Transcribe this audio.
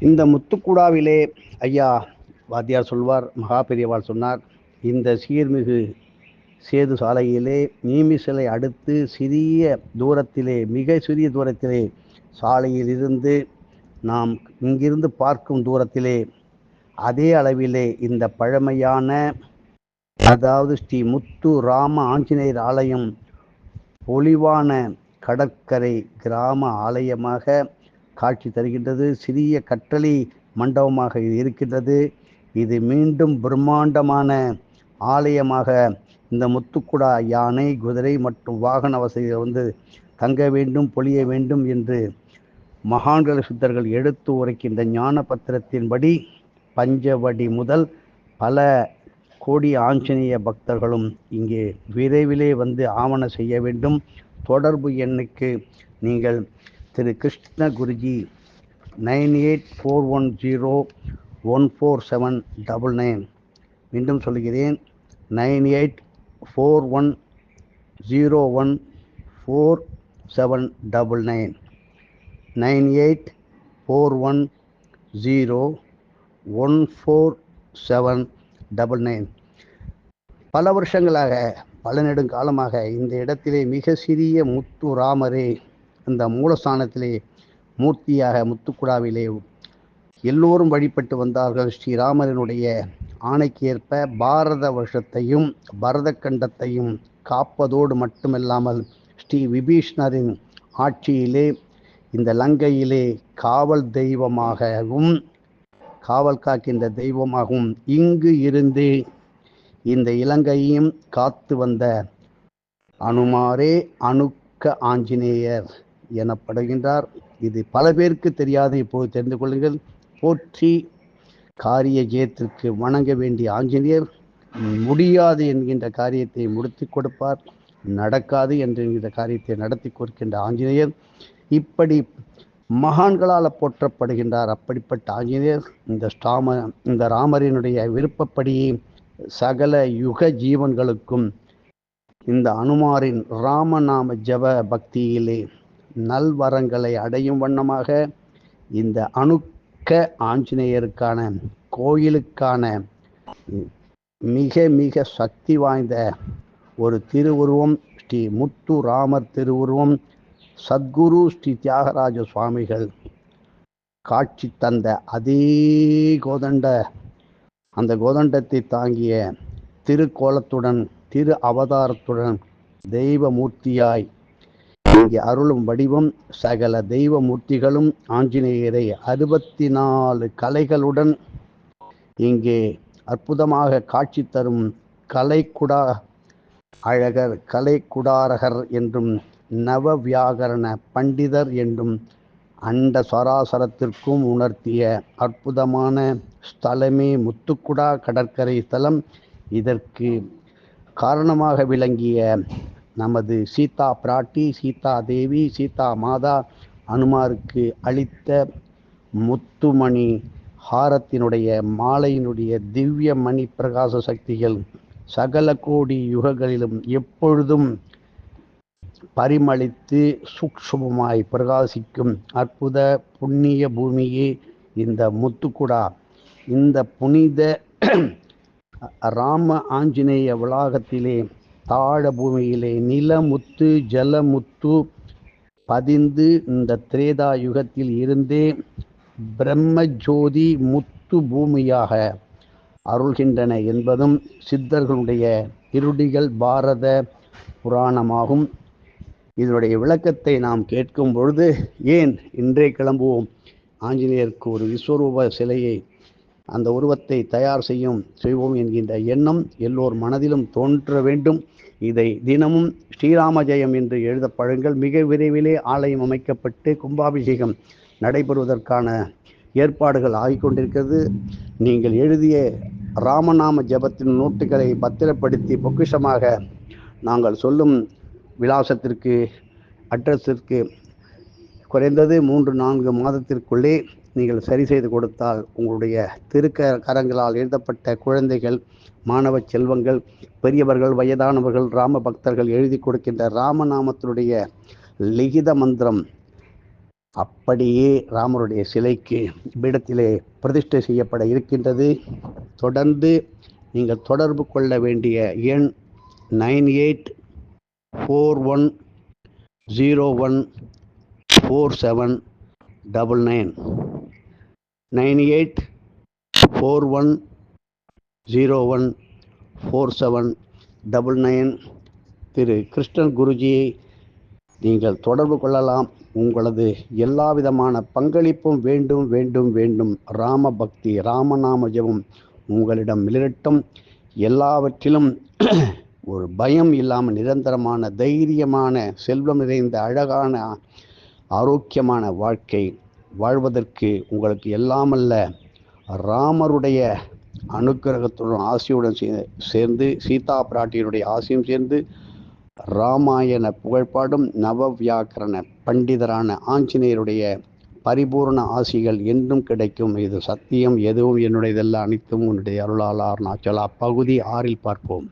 இந்த முத்துக்குடாவிலே ஐயா வாத்தியார் சொல்வார் மகா பெரியவாள் சொன்னார் இந்த சீர்மிகு சேது சாலையிலே நீமிசலை அடுத்து சிறிய தூரத்திலே மிக சிறிய தூரத்திலே சாலையில் இருந்து நாம் இங்கிருந்து பார்க்கும் தூரத்திலே அதே அளவிலே இந்த பழமையான அதாவது ஸ்ரீ முத்து ராம ஆஞ்சநேயர் ஆலயம் பொலிவான கடற்கரை கிராம ஆலயமாக காட்சி தருகின்றது. சிறிய கற்றளி மண்டபமாக இருக்கின்றது. இது மீண்டும் பிரம்மாண்டமான ஆலயமாக இந்த முத்துக்குடா யானை குதிரை மற்றும் வாகன வசதிகள் வந்து தங்க வேண்டும் பொழிய வேண்டும் என்று மகான்கள் சித்தர்கள் எடுத்து உரைக்கின்ற ஞான பத்திரத்தின்படி பஞ்சவடி முதல் பல கோடி ஆஞ்சநேய பக்தர்களும் இங்கே விரைவிலே வந்து ஆவண செய்ய வேண்டும். தொடர்பு எண்ணுக்கு நீங்கள் திரு Krishna Guruji nine eight four one zero one four seven double nine. மீண்டும் சொல்கிறேன் nine eight four one zero one four seven double nine. Nine eight four one zero one four seven double nine. பல வருஷங்களாக பல நெடுங்காலமாக இந்த இடத்திலே மிக சிறிய முத்து ராமரே அந்த மூலஸ்தானத்திலே மூர்த்தியாக முத்துக்குடாவிலே எல்லோரும் வழிபட்டு வந்தார்கள். ஸ்ரீராமரனுடைய ஆணைக்கேற்ப பாரத வருஷத்தையும் பரத கண்டத்தையும் காப்பதோடு மட்டுமில்லாமல் ஸ்ரீ விபீஷ்ணரின் ஆட்சியிலே இந்த லங்கையிலே காவல் தெய்வமாகவும் காவல் காக்கின்ற தெய்வமாகவும் இங்கு இருந்து இந்த இலங்கையும் காத்து வந்த அனுமாரே அணுக்க ஆஞ்சநேயர். எனப்படுகின்றார். இது பல பேருக்கு தெரியாது. இப்போது தெரிந்து கொள்ளுங்கள். போற்றி காரிய ஜெயத்திற்கு வணங்க வேண்டிய ஆஞ்சநேயர் முடியாது என்கின்ற காரியத்தை முடித்து கொடுப்பார். நடக்காது என்கின்ற காரியத்தை நடத்தி கொடுக்கின்ற ஆஞ்சநேயர் இப்படி மகான்களால் போற்றப்படுகின்றார். அப்படிப்பட்ட ஆஞ்சநேயர் இந்த ஸ்டாம இந்த ராமரினுடைய விருப்பப்படி சகல யுக ஜீவன்களுக்கும் இந்த அனுமாரின் ராமநாம ஜப பக்தியிலே நல்வரங்களை அடையும் வண்ணமாக இந்த அணுக்க ஆஞ்சநேயருக்கான கோயிலுக்கான மிக மிக சக்தி வாய்ந்த ஒரு திருவுருவம் ஸ்ரீ முத்து ராமர் திருவுருவம். சத்குரு ஸ்ரீ தியாகராஜ சுவாமிகள் காட்சி தந்த அதே கோதண்ட அந்த கோதண்டத்தை தாங்கிய திருக்கோலத்துடன் திரு அவதாரத்துடன் தெய்வ மூர்த்தியாய் இங்கே அருளும் வடிவம் சகல தெய்வ மூர்த்திகளும் ஆஞ்சநேயரை அறுபத்தி நாலு கலைகளுடன் இங்கே அற்புதமாக காட்சி தரும் கலைக்குடா அழகர் கலைக்குடாரகர் என்றும் நவ வியாகரண பண்டிதர் என்றும் அண்ட சராசரத்திற்கும் உணர்த்திய அற்புதமான ஸ்தலமே முத்துக்குடா கடற்கரை ஸ்தலம். இதற்கு காரணமாக விளங்கிய நமது சீதா பிராட்டி சீதா தேவி சீதா மாதா அனுமாருக்கு அளித்த முத்துமணி ஹாரத்தினுடைய மாலையினுடைய திவ்ய மணி பிரகாச சக்திகள் சகல கோடி யுகங்களிலும் எப்பொழுதும் பரிமளித்து சூக்ஷமாய் பிரகாசிக்கும் அற்புத புண்ணிய பூமியே இந்த முத்துக்குடா. இந்த புனித ராம ஆஞ்சநேய வளாகத்திலே தாழ பூமியிலே நிலமுத்து ஜலமுத்து பதிந்து இந்த திரேதா யுகத்தில் இருந்தே பிரம்ம ஜோதி முத்து பூமியாக அருள்கின்றன என்பதும் சித்தர்களுடைய இருடிகள் பாரத புராணமாகும். இதனுடைய விளக்கத்தை நாம் கேட்கும் பொழுது ஏன் இன்றே கிளம்புவோம்? ஆஞ்சநேயருக்கு ஒரு விஸ்வரூப சிலையை அந்த உருவத்தை தயார் செய்யும் செய்வோம் என்கின்ற எண்ணம் எல்லோர் மனதிலும் தோன்ற வேண்டும். இதை தினமும் ஸ்ரீராம ஜெயம் என்று எழுதப்படுங்கள் மிக விரைவிலே ஆலயம் அமைக்கப்பட்டு கும்பாபிஷேகம் நடைபெறுவதற்கான ஏற்பாடுகள் ஆகிக்கொண்டிருக்கிறது. நீங்கள் எழுதிய ராமநாம ஜபத்தின் நோட்டுகளை பத்திரப்படுத்தி பொக்கிஷமாக நாங்கள் சொல்லும் விலாசத்திற்கு அட்ரஸிற்கு குறைந்தது மூன்று நான்கு மாதத்திற்குள்ளே நீங்கள் சரி செய்து கொடுத்தால் உங்களுடைய திருக்க கரங்களால் எழுதப்பட்ட குழந்தைகள் மாணவ செல்வங்கள் பெரியவர்கள் வயதானவர்கள் ராம பக்தர்கள் எழுதி கொடுக்கின்ற ராமநாமத்தினுடைய லிகித மந்திரம் அப்படியே ராமருடைய சிலைக்கு இவ்விடத்திலே பிரதிஷ்டை செய்யப்பட இருக்கின்றது. தொடர்ந்து நீங்கள் தொடர்பு கொள்ள வேண்டிய எண் nine eight four one zero one four seven double nine. Nine eight four one zero one four seven double nine திரு கிருஷ்ணன் குருஜியை நீங்கள் தொடர்பு கொள்ளலாம். உங்களது எல்லா விதமான பங்களிப்பும் வேண்டும் வேண்டும் வேண்டும். ராம பக்தி ராமநாம ஜபம் உங்களிடம் மிளிரட்டும். எல்லாவற்றிலும் ஒரு பயம் இல்லாமல் நிரந்தரமான தைரியமான செல்வம் நிறைந்த அழகான ஆரோக்கியமான வாழ்க்கை வாழ்வதற்கு உங்களுக்கு எல்லாமல்ல ராமருடைய அனுக்கிரகத்துடன் ஆசியுடன் சேர்ந்து சீதா பிராட்டியனுடைய ஆசியும் சேர்ந்து ராமாயண புகழ்பாடும் நவவியாக்கரண பண்டிதரான ஆஞ்சநேயருடைய பரிபூர்ண ஆசிகள் என்றும் கிடைக்கும். இது சத்தியம் எதுவும் என்னுடையதெல்லாம் அனைத்தும் உன்னுடைய அருளால் அருணாச்சலா பகுதி ஆறில் பார்ப்போம்.